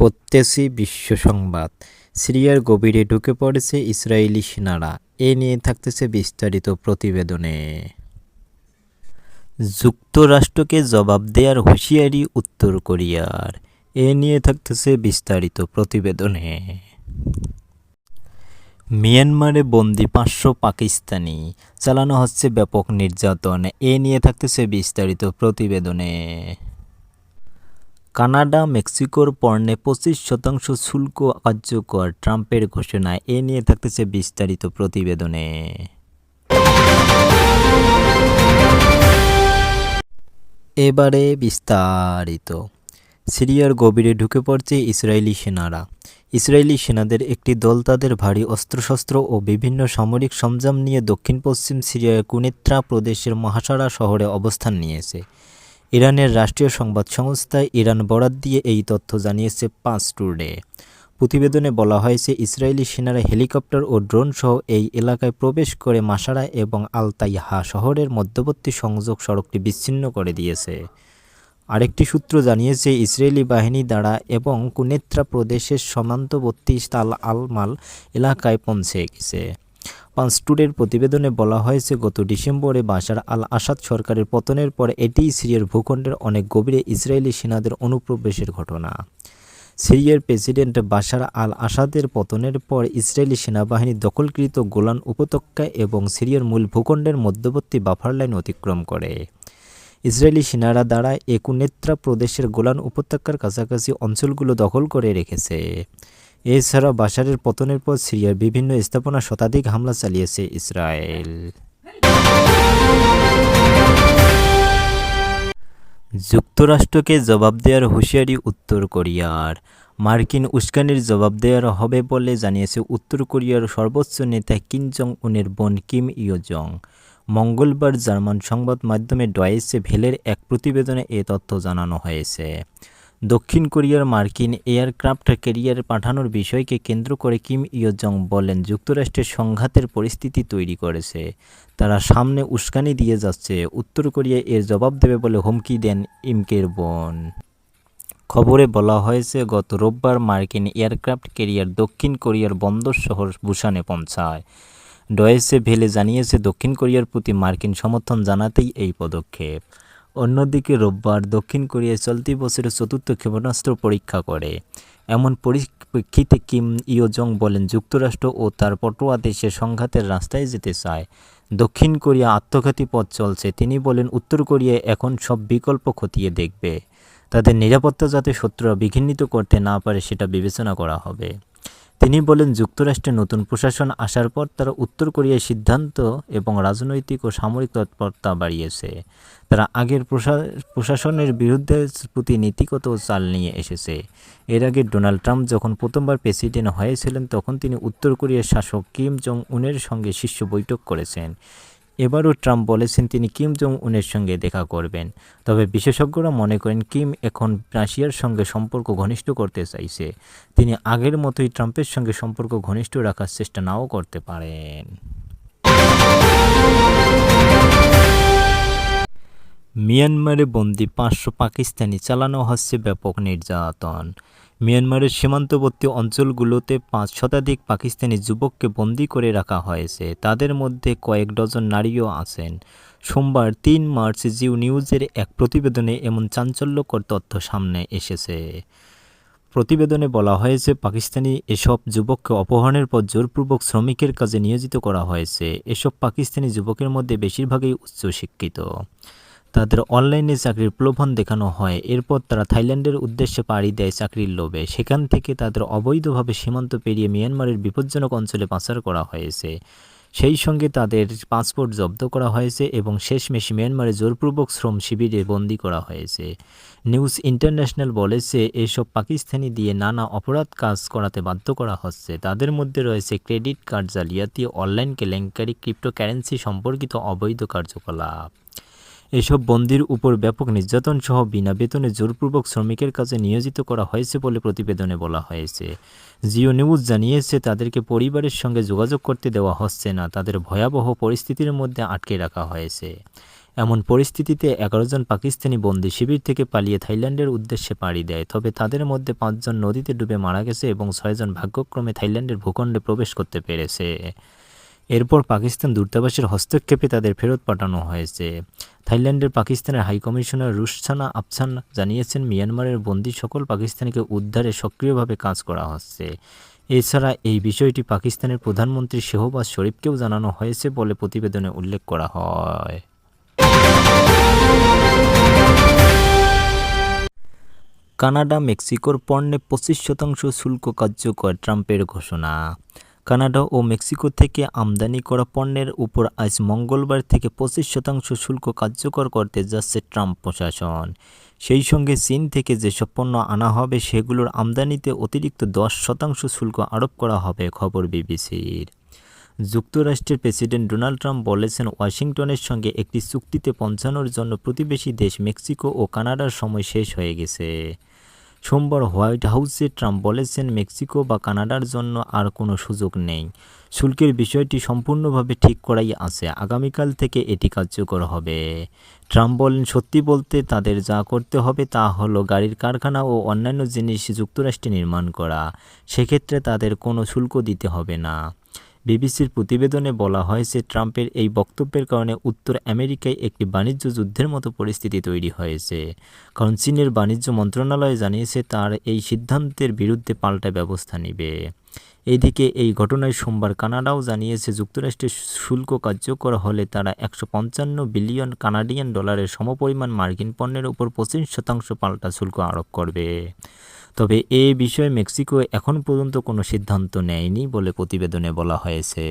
পড়তেছি বিশ্ব সংবাদ। সিরিয়ার গভীরে ঢুকে পড়েছে ইসরায়েলি সেনারা। এ নিয়ে থাকতেছে বিস্তারিত প্রতিবেদনে। যুক্তরাষ্ট্রকে জবাব দেওয়ার হুঁশিয়ারি উত্তর কোরিয়ার। এ নিয়ে থাকতেছে বিস্তারিত প্রতিবেদনে। মিয়ানমারে বন্দি পাঁচশো পাকিস্তানি। চালানো হচ্ছে ব্যাপক নির্যাতন। এ নিয়ে থাকতেছে বিস্তারিত প্রতিবেদনে। কানাডা, মেক্সিকোর পণ্যে পঁচিশ শতাংশ শুল্ক কার্যকর, ট্রাম্পের ঘোষণা এ নিয়ে থাকতেছে বিস্তারিত প্রতিবেদনে। এবারে বিস্তারিত। সিরিয়ার গভীরে ঢুকে পড়ছে ইসরায়েলি সেনারা। ইসরায়েলি সেনাদের একটি দল তাদের ভারী অস্ত্রশস্ত্র ও বিভিন্ন সামরিক সরঞ্জাম নিয়ে দক্ষিণ পশ্চিম সিরিয়ার কুনেত্রা প্রদেশের মহাসারা শহরে অবস্থান নিয়েছে। ইরানের রাষ্ট্রীয় সংবাদ সংস্থা ইরান বরাত দিয়ে এই তথ্য জানিয়েছে পাঁচ টুডে। প্রতিবেদনে বলা হয়েছে, ইসরায়েলি সেনারা হেলিকপ্টার ও ড্রোন সহ এই এলাকায় প্রবেশ করে মাসারা এবং আলতাইহা শহরের মধ্যবর্তী সংযোগ সড়কটি বিচ্ছিন্ন করে দিয়েছে। আরেকটি সূত্র জানিয়েছে, ইসরায়েলি বাহিনী দ্বারা এবং কুনেত্রা প্রদেশের সমান্তবর্তী তাল আলমাল এলাকায় পৌঁছে গেছে। পাঁচটুডের প্রতিবেদনে বলা হয়েছে, গত ডিসেম্বরে বাশার আল আসাদ সরকারের পতনের পর এটিই সিরিয়ার ভূখণ্ডের অনেক গভীরে ইসরায়েলি সেনাদের অনুপ্রবেশের ঘটনা। সিরিয়ার প্রেসিডেন্ট বাশার আল আসাদের পতনের পর ইসরায়েলি সেনাবাহিনী দখলকৃত গোলান উপত্যকা এবং সিরিয়ার মূল ভূখণ্ডের মধ্যবর্তী বাফার লাইন অতিক্রম করে। ইসরায়েলি সেনারা দ্বারা একুনেত্রা প্রদেশের গোলান উপত্যকার কাছাকাছি অঞ্চলগুলো দখল করে রেখেছে। এছাড়া বাশারের পতনের পর সিরিয়ার বিভিন্ন স্থাপনা শতাধিক হামলা চালিয়েছে ইসরায়েল। যুক্তরাষ্ট্রকে জবাব দেওয়ার হুঁশিয়ারি উত্তর কোরিয়ার। মার্কিন উস্কানির জবাব দেওয়ার হবে বলে জানিয়েছে উত্তর কোরিয়ার সর্বোচ্চ নেতা কিম জং উনের বোন কিম ইয় জং মঙ্গলবার জার্মান সংবাদ মাধ্যমে ডয়েসে ভেলের এক প্রতিবেদনে এ তথ্য জানানো হয়েছে। দক্ষিণ কোরিয়ার মার্কিন এয়ারক্রাফট ক্যারিয়ার পাঠানোর বিষয়কে কেন্দ্র করে কিম ইয় জং বলেন, যুক্তরাষ্ট্রের সংঘাতের পরিস্থিতি তৈরি করেছে। তারা সামনে উস্কানি দিয়ে যাচ্ছে। উত্তর কোরিয়া এর জবাব দেবে বলে হুমকি দেন ইমকের বোন। খবরে বলা হয়েছে, গত রোববার মার্কিন এয়ারক্রাফট ক্যারিয়ার দক্ষিণ কোরিয়ার বন্দর শহর বুসানে পৌঁছায়। ডয়েসে ভেলে জানিয়েছে, দক্ষিণ কোরিয়ার প্রতি মার্কিন সমর্থন জানাতেই এই পদক্ষেপ। অন্যদিকে রোববার দক্ষিণ কোরিয়ায় চলতি বছরের চতুর্থ ক্ষেপণাস্ত্র পরীক্ষা করে। এমন পরিপ্রেক্ষিতে কিম ইয়োজং বলেন, যুক্তরাষ্ট্র ও তার পটোয়া দেশে সংঘাতের রাস্তায় যেতে চায়। দক্ষিণ কোরিয়া আত্মঘাতী পথ চলছে। তিনি বলেন, উত্তর কোরিয়া এখন সব বিকল্প খতিয়ে দেখবে। তাদের নিরাপত্তা যাতে শত্রুরা বিঘ্নিত করতে না পারে, সেটা বিবেচনা করা হবে। তিনি বলেন, যুক্তরাষ্ট্রে নতুন প্রশাসন আসার পর তারা উত্তর কোরিয়ার সিদ্ধান্ত এবং রাজনৈতিক ও সামরিক তৎপরতা বাড়িয়েছে। তারা আগের প্রশাসনের বিরুদ্ধে প্রতি নীতিগত চাল নিয়ে এসেছে। এর আগে ডোনাল্ড ট্রাম্প যখন প্রথমবার প্রেসিডেন্ট হয়েছিলেন, তখন তিনি উত্তর কোরিয়ার শাসক কিম জং উনের সঙ্গে শীর্ষ বৈঠক করেছেন। এবারও ট্রাম্প বলেছেন তিনি কিম জং উনের সঙ্গে দেখা করবেন। তবে বিশেষজ্ঞরা মনে করেন কিম এখন রাশিয়ার সঙ্গে সম্পর্ক ঘনিষ্ঠ করতে চাইছে। তিনি আগের মতোই ট্রাম্পের সঙ্গে সম্পর্ক ঘনিষ্ঠ রাখার চেষ্টা নাও করতে পারেন। মিয়ানমারে বন্দি পাঁচশো পাকিস্তানি চালানো হচ্ছে ব্যাপক নির্যাতন। মিয়ানমারের সীমান্তবর্তী অঞ্চলগুলোতে পাঁচ শতাধিক পাকিস্তানি যুবককে বন্দি করে রাখা হয়েছে। তাদের মধ্যে কয়েক ডজন নারীও আছেন। সোমবার তিন মার্চ জিও নিউজের এক প্রতিবেদনে এমন চাঞ্চল্যকর তথ্য সামনে এসেছে। প্রতিবেদনে বলা হয়েছে, পাকিস্তানি এসব যুবককে অপহরণের পর জোরপূর্বক শ্রমিকের কাজে নিয়োজিত করা হয়েছে। এসব পাকিস্তানি যুবকের মধ্যে বেশিরভাগই উচ্চশিক্ষিত। তাদের অনলাইনে চাকরির প্রলোভন দেখানো হয়। এরপর তারা থাইল্যান্ডের উদ্দেশ্যে পাড়ি দেয় চাকরির লোভে। সেখান থেকে তাদের অবৈধভাবে সীমান্ত পেরিয়ে মিয়ানমারের বিপজ্জনক অঞ্চলে পাচার করা হয়েছে। সেই সঙ্গে তাদের পাসপোর্ট জব্দ করা হয়েছে এবং শেষমেশ মিয়ানমারে জোরপূর্বক শ্রম শিবিরে বন্দি করা হয়েছে। নিউজ ইন্টারন্যাশনাল বলেছে, এসব পাকিস্তানি দিয়ে নানা অপরাধ কাজ করাতে বাধ্য করা হচ্ছে। তাদের মধ্যে রয়েছে ক্রেডিট কার্ড জালিয়াতি, অনলাইন কেলেঙ্কারি, ক্রিপ্টোকারেন্সি সম্পর্কিত অবৈধ কার্যকলাপ। এসব বন্দির উপর ব্যাপক নির্যাতন সহ বিনা বেতনে জোরপূর্বক শ্রমিকের কাজে নিয়োজিত করা হয়েছে বলে প্রতিবেদনে বলা হয়েছে। জিও নিউজ জানিয়েছে, তাদেরকে পরিবারের সঙ্গে যোগাযোগ করতে দেওয়া হচ্ছে না, তাদের ভয়াবহ পরিস্থিতির মধ্যে আটকে রাখা হয়েছে। এমন পরিস্থিতিতে এগারো জন পাকিস্তানি বন্দি শিবির থেকে পালিয়ে থাইল্যান্ডের উদ্দেশ্যে পাড়ি দেয়, তবে তাদের মধ্যে পাঁচজন নদীতে ডুবে মারা গেছে এবং ছয়জন ভাগ্যক্রমে থাইল্যান্ডের ভূখণ্ডে প্রবেশ করতে পেরেছে। এরপর পাকিস্তান দূতাবাসের হস্তক্ষেপে তাদের ফেরত পাঠানো হয়েছে। থাইল্যান্ডের পাকিস্তানের হাইকমিশনার রুশসানা আফসান জানিয়েছেন, মিয়ানমারের বন্দি সকল পাকিস্তানিকে উদ্ধারে সক্রিয়ভাবে কাজ করা হচ্ছে। এছাড়া এই বিষয়টি পাকিস্তানের প্রধানমন্ত্রী শেহবাজ শরীফকেও জানানো হয়েছে বলে প্রতিবেদনে উল্লেখ করা হয়। কানাডা, মেক্সিকোর পণ্যে পঁচিশ শতাংশ শুল্ক কার্যকর, ট্রাম্পের ঘোষণা। কানাডা ও মেক্সিকো থেকে আমদানি করা পণ্যের উপর আজ মঙ্গলবার থেকে পঁচিশ শতাংশ শুল্ক কার্যকর করতে যাচ্ছে ট্রাম্প প্রশাসন। সেই সঙ্গে চীন থেকে যেসব পণ্য আনা হবে, সেগুলোর আমদানিতে অতিরিক্ত দশ শতাংশ শুল্ক আরোপ করা হবে, খবর বিবিসির। যুক্তরাষ্ট্রের প্রেসিডেন্ট ডোনাল্ড ট্রাম্প বলেছেন, ওয়াশিংটনের সঙ্গে একটি চুক্তিতে পৌঁছানোর জন্য প্রতিবেশী দেশ মেক্সিকো ও কানাডার সময় শেষ হয়ে গেছে। সোমবার হোয়াইট হাউসে ট্রাম্প বলেছেন মেক্সিকো বা কানাডার জন্য আর কোনো সুযোগ নেই। শুল্কের বিষয়টি সম্পূর্ণভাবে ঠিক করাই আছে। আগামীকাল থেকে এটি কার্যকর হবে। ট্রাম্প বলেন, সত্যি বলতে তাদের যা করতে হবে তা হলো গাড়ির কারখানা ও অন্যান্য জিনিস যুক্তরাষ্ট্রে নির্মাণ করা। সেক্ষেত্রে তাদের কোনো শুল্ক দিতে হবে না। বিবিসির প্রতিবেদনে বলা হয়েছে ট্রাম্পের এই বক্তব্যের কারণে উত্তর আমেরিকায় একটি বাণিজ্য যুদ্ধের মতো পরিস্থিতি তৈরি হয়েছে। কারণ চীনের বাণিজ্য মন্ত্রণালয় জানিয়েছে তার এই সিদ্ধান্তের বিরুদ্ধে পাল্টা ব্যবস্থা নেবে। এদিকে এই ঘটনায় সোমবার কানাডাও জানিয়েছে যুক্তরাষ্ট্রের শুল্ক কার্যকর হলে তারা একশো পঞ্চান্ন বিলিয়ন কানাডিয়ান ডলারের সমপরিমাণ মার্কিন পণ্যের উপর পঁচিশ শতাংশ পাল্টা শুল্ক আরোপ করবে। তবে এ বিষয়ে মেক্সিকো এখন পর্যন্ত কোনো সিদ্ধান্ত নেয়নি বলে প্রতিবেদনে বলা হয়েছে।